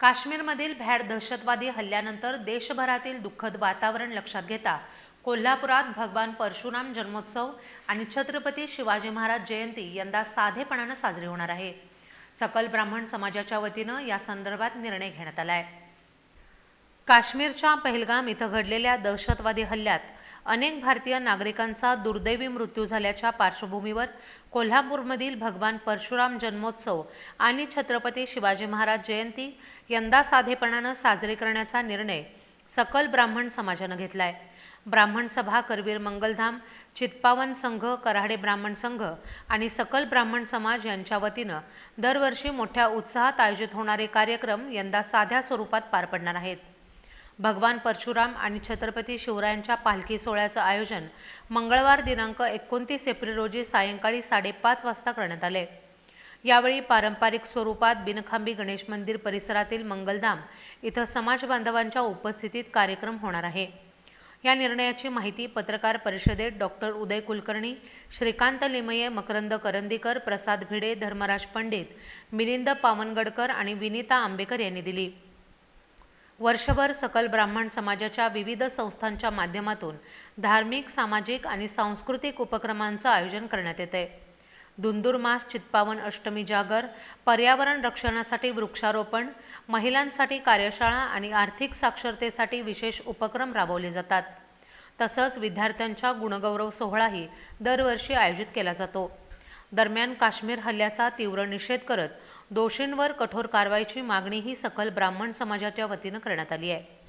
काश्मीरमधील भॅड दहशतवादी हल्ल्यानंतर देशभरातील दुःखद वातावरण लक्षात घेता कोल्हापुरात भगवान परशुराम जन्मोत्सव आणि छत्रपती शिवाजी महाराज जयंती यंदा साधेपणानं साजरी होणार आहे. सकल ब्राह्मण समाजाच्या वतीनं या संदर्भात निर्णय घेण्यात आला आहे काश्मीरच्या पहलगाम इथं घडलेल्या दहशतवादी हल्ल्यात अनेक भारतीय नागरिकांचा दुर्दैवी मृत्यू झाल्याच्या पार्श्वभूमीवर कोल्हापूरमधील भगवान परशुराम जन्मोत्सव आणि छत्रपती शिवाजी महाराज जयंती यंदा साधेपणानं साजरी करण्याचा निर्णय सकल ब्राह्मण समाजानं घेतलाय. ब्राह्मण सभा करवीर मंगलधाम चित्पावन संघ कराडे ब्राह्मण संघ आणि सकल ब्राह्मण समाज यांच्या वतीनं दरवर्षी मोठ्या उत्साहात आयोजित होणारे कार्यक्रम यंदा साध्या स्वरूपात पार पडणार आहेत. भगवान परशुराम आणि छत्रपती शिवरायांच्या पालखी सोहळ्याचं आयोजन मंगळवार दिनांक एकोणतीस एप्रिल रोजी सायंकाळी साडेपाच वाजता करण्यात आले. यावेळी पारंपरिक स्वरूपात बिनखांबी गणेश मंदिर परिसरातील मंगलधाम इथं समाज बांधवांच्या उपस्थितीत कार्यक्रम होणार आहे. या निर्णयाची माहिती पत्रकार परिषदेत डॉक्टर उदय कुलकर्णी श्रीकांत लिमये मकरंद करंदीकर प्रसाद भिडे धर्मराज पंडित मिलिंद पावनगडकर आणि विनीता आंबेकर यांनी दिली. वर्षभर सकल ब्राह्मण समाजाच्या विविध संस्थांच्या माध्यमातून धार्मिक सामाजिक आणि सांस्कृतिक उपक्रमांचं आयोजन करण्यात येते. धुंदुरमास चित्पावन अष्टमी जागर पर्यावरण रक्षणासाठी वृक्षारोपण महिलांसाठी कार्यशाळा आणि आर्थिक साक्षरतेसाठी विशेष उपक्रम राबवले जातात. तसंच विद्यार्थ्यांच्या गुणगौरव सोहळाही दरवर्षी आयोजित केला जातो. दरम्यान काश्मीर हल्ल्याचा तीव्र निषेध करत दोषींवर कठोर कारवाईची मागणीही सकल ब्राह्मण समाजाच्या वतीनं करण्यात आली आहे.